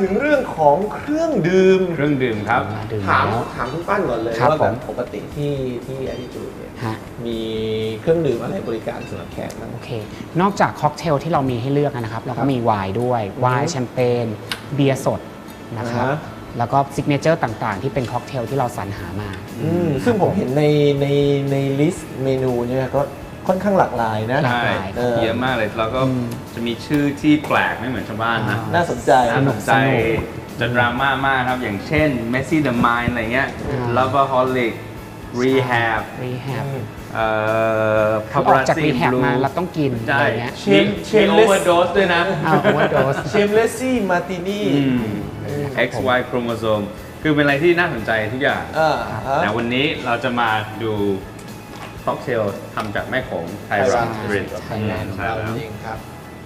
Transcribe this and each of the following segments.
ถึงเรื่องของเครื่องดื่ม เครื่องดื่มครับมาดื่มถามแล้วถามคุณปั้นก่อนเลยครับว่าแบบผมปกติที่ที่แอดิจูดเนี่ยฮะ มีเครื่องดื่มอะไรบริการสำหรับแขกบ้าง โอเค นอกจากค็อกเทลที่เรามีให้เลือกนะครับ เราครัก็บมีไวน์ด้วย ไวน์แชมเปญ เบียร์สดนะครับ อ่าฮะ แล้วก็ซิกเนเจอร์ต่างๆ ที่เป็นค็อกเทลที่เราสรรหามา อืมซึ่งผมเห็นในในในลิสต์เมนูเนี่ยก็ ค่อนข้างหลากหลายนะหลากใช่หลายเออ เยอะมากเลยแล้วก็อืมจะมีชื่อที่แปลกไม่เหมือนชาวบ้านนะอ่าน่าสนใจ น่าสนใจสนุกจะดราม่ามากครับ อย่างเช่น Messi the Mind อะไรเงี้ย อ่า Loverholic Rehab รีแฮบเอ่อเขาออกจาก Paparazzi รีแฮบ Blue มาเราต้องกินใช่อะไรเงี้ยเชมีนเชมีนโอเลสเวอร์โดสด้วยนะ เอาโอเวอร์โดส เชมเลสซี่มาตินี่อืม XY chromosome คือเป็นอะไรที่น่าสนใจทุกอย่าง อ่าฮะ แต่วันนี้เราจะมาดู ค็อกเทลทำจากแม่ของไทยรัฐ Thai สปิริตไทยแลนด์ของเราจริงครับ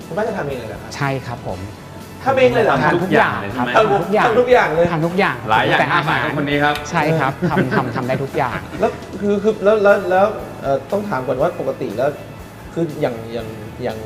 คุณป้าจะทำเองเลยเหรอครับใช่ครับผม ทำเองเลยเหรอครับทำทุกอย่างเลยครับใช่ไหมทำทุกอย่างทำทุกอย่างเลยทำทุกอย่างหลายอย่างแต่มาอากมายหารของคนนี้ครับ ใช่ครับทำทำทำได้ทุกอย่าง แล้วคือคือแล้วแล้วแล้วเอ่อต้องถามก่อนว่าปกติแล้วคืออย่างอย่างอย่าง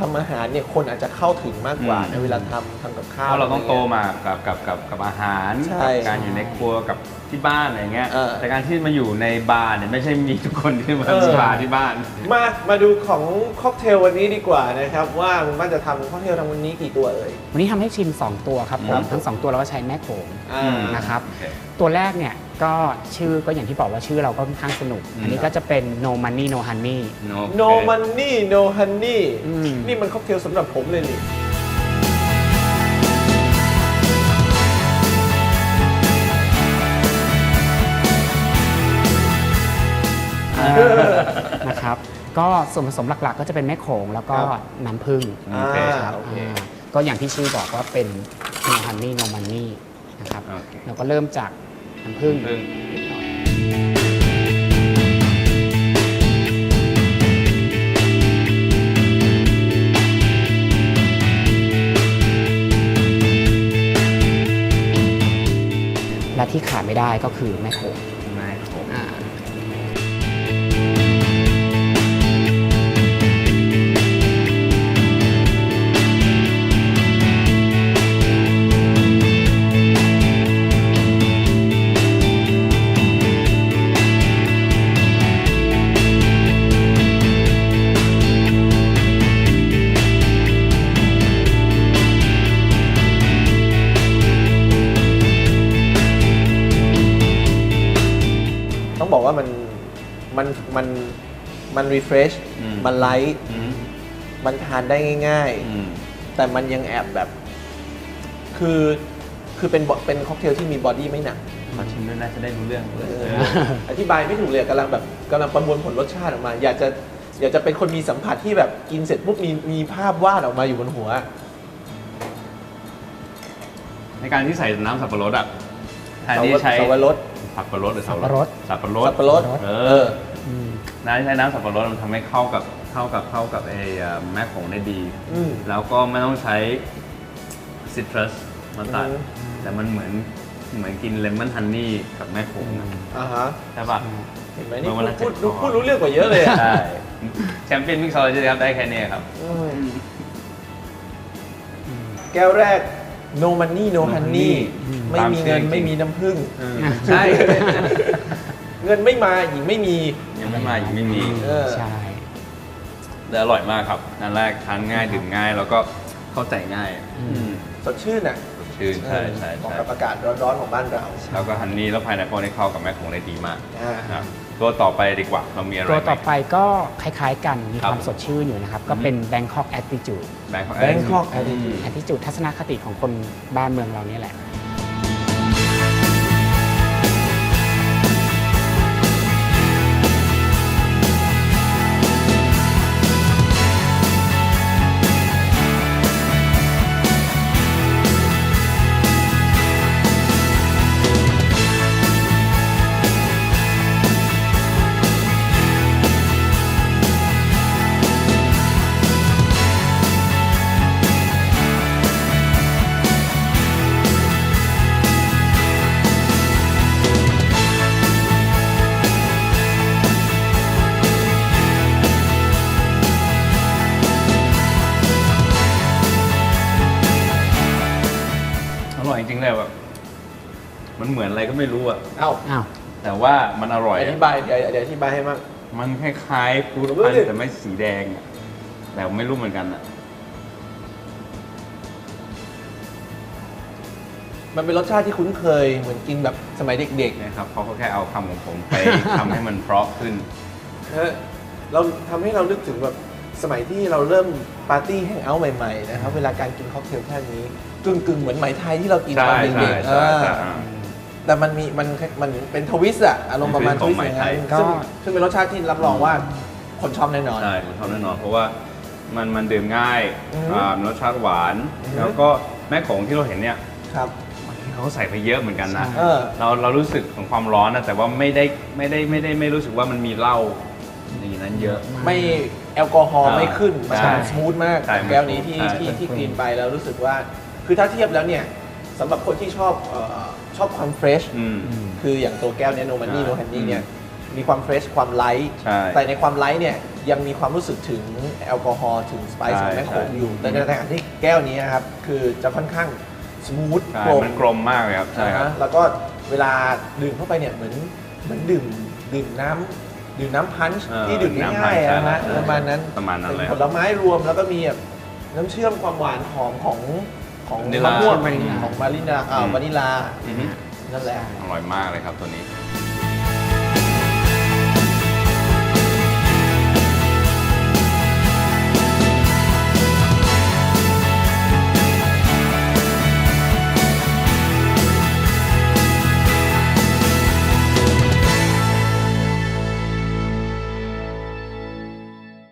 ทำอาหารเนี่ยคนอาจจะเข้าถึงมากกว่าอืมในเวลาทำทำกับข้าว เพราะเราต้องโตะไงี้ยมากับกับกับกับอาหารใช่กับการอยู่ในครัวกับที่บ้านอะไรเงี้ย เออ แต่การที่มาอยู่ในบาร์เนี่ยไม่ใช่มีทุกคนที่มาเออที่บาร์ที่บ้าน มามาดูของค็อกเทลวันนี้ดีกว่านะครับ ว่าคุณป้าจะทำค็อกเทลทำวันนี้กี่ตัวเอ่ย วันนี้ทำให้ชิม 2 ตัวครับผครัมบ ทั้ง 2 ตัวเราก็ใช้แม่โขงอ่า นะครับ โอเค ตัวแรกเนี่ย ก็ชื่อก็อย่างที่บอกว่าชื่อเราก็ค่อนข้างสนุกอืมอันนี้ก็จะเป็น no money no honey No no money no honey อืม นี่มันค็อกเทลสำหรับผมเลยนี่นะครับ ก็ส่วนผสมหลักๆ ก็จะเป็นแม่โขงแล้วก็ครับน้ำผึ้ง โอเคครับ โอเค อ่าก็อย่างที่ชื่อบอกว่าเป็น no honey no money นะครับ โอเค เราก็เริ่มจาก น้ำผึ้งพึ่งนิดหน่อยและที่ขาดไม่ได้ก็คือแม่โขง มันมันมันมันรีเฟรชอืม มันไลท์อืมมันทานได้ง่าย อืม ๆ แต่มันยังแอบแบบ คือคือเป็นบเป็นค็อกเทลที่มีบอดี้ไม่หนัก ขอชิมด้วยน่าจะได้รู้เรื่องเอออธิบายไม่ถูกเลยกำลังแบบกำลังประมวลผลรสชาติออกมา อยากจะอยากจะเป็นคนมีสัมผัสที่แบบกินเสร็จปุ๊บมีมีภาพวาดออกมาอยู่บนหัว ในการที่ใส่น้ำสับปะรดอะ แทนที่ใช้สับปะรดสับปะรดหรือสับปะรดสับปะรดสับปะรดเอเออออืมน้ำที่ใช้น้ำสับปะรดมันทำให้เข้ากับเข้ากับเข้ากับไอ้เอ่อแม่โขงได้ดีอืมแล้วก็ไม่ต้องใช้ซิตรัสมาตัดอืมแต่มันเหมือนเหมือนกินเลมอนฮันนี่กับแม่โขงอะอ่าฮะใช่ปะเห็นไหมนี่เมื่อวันละพูดเจ็ดพูดข้อพูดรู้เรื่องกว่าเยอะเลยอะใช่แชมเปี้ยนมิกซอลจะครับได้แค่นี้ครับอืมแก้วแรก no money no No honey honey ไม่มีเงินตามชื่อจริงไม่มีน้ำผึ้งใช่ เงินไม่มาหญิงไม่มียังไม่มายังไม่มีเออใช่แต่อร่อยมากครับอันแรกทานง่ายดื่มง่ายแล้วก็เข้าใจง่ายอืมสดชื่นอะสดชื่นใช่ใช่เหมาะใช่กับอากาศร้อนๆของบ้านเรา แล้วก็ฮันนี่แล้วภายในพอได้เข้ากับแม่โขงได้ดีมากอ่าครับ ตัวต่อไปดีกว่าเรามีอะไรตัวต่อไปก็คล้ายๆกันมีครับความสดชื่นอยู่นะครับ ก็เป็น Bangkok Attitude แบงค์ของ Bangkok อืม Attitude Attitude ทัศนคติของคนบ้านเมืองเราเนี่ยแหละ มันเหมือนอะไรก็ไม่รู้อะเอ้าอ้าว แต่ว่ามันอร่อยออะธิบายเดี๋ยวเดี๋ยวอธิบายให้มั่งมันคล้ายๆฟรุตเฮ้พันยธุ์แต่ไม่สีแดงอะแต่ไม่รู้เหมือนกันอะมันเป็นรสชาติที่คุ้นเคยเหมือนกินแบบสมัยเด็กนะครับเขาก็แค่เอาคำของผมไป ทำให้มันเพราะขึ้นๆนะฮะเราทำให้เรานึกถึงแบบสมัยที่เราเริ่มปาร์ตี้แฮงเอาท์ใหม่ๆนะครับเวลาการกินค็อกเทลแค่นี้กึ่งๆเหมือนไหมไทยที่เรากินใช่ตอนใช่เด็กๆใช่ใช่อ่าอ่า แต่มันมีมันมันเป็นทวิสต์อะอารมณ์ประมาณเป็นททวิวิสสต์ต์อย่างนั้นของไหมไทยซึ่งซึ่งเป็นรสชาติที่รับรองว่าคนชอบแน่นอน ใช่ผมชอบแน่นอน เพราะว่ามันมันดื่มง่ายอือฮึอ่ามีรสชาติหวานอือฮึแล้วก็แม่ของที่เราเห็นเนี่ยครับเขาใส่ไปเยอะเหมือนกันนะใช่เออเราเรารู้สึกของความร้อนนะแต่ว่าไม่ได้ไม่ได้ไม่ได้ไม่รู้สึกว่ามันมีเหล้าอย่างนั้นเยอะ ไม่แอลกอฮอล์อ่าไม่ขึ้นมันใช่สมูทมากใช่มันแก้วนี้ที่ใช่ที่ที่ใช่กินไปแล้วรู้สึกว่า คือถ้าเทียบแล้วเนี่ย สำหรับคนที่ชอบเอ่อชอบความเฟรชอืมอืมคืออย่างตัวแก้วเนี้ยโนมันนี่ใช่โนแฮนนี่เนี่ยอืมีความเฟรชความไลท์ใช่แต่ในความไลท์เนี่ยยังมีความรู้สึกถึงแอลกอฮอล์ถึงสไปซ์ใช่ของแม่โขงใช่ อยู่ แต่ในขณะที่แก้วนี้นะครับคือจะค่อนข้างสมูทใช่โปร่งมันกลมมากเลยครับใช่ครับนะแล้วก็เวลาดื่มเข้าไปเนี่ยเหมือนเหมือนดื่มดื่มน้ำดื่มน้ำพันช์เออที่ดื่มน้ำง่ายๆพันช์นะฮะใช่ประมาณนั้นประมาณนั้นเป็นเลยผลไม้รวมแล้วก็มีแบบน้ำเชื่อมความหวานหอมของ ของวานิลมะลาม่วงวานิลลาของมารินาอ่าอืมวานิลาอือฮึนั่นแหละ อร่อยมากเลยครับตัวนี้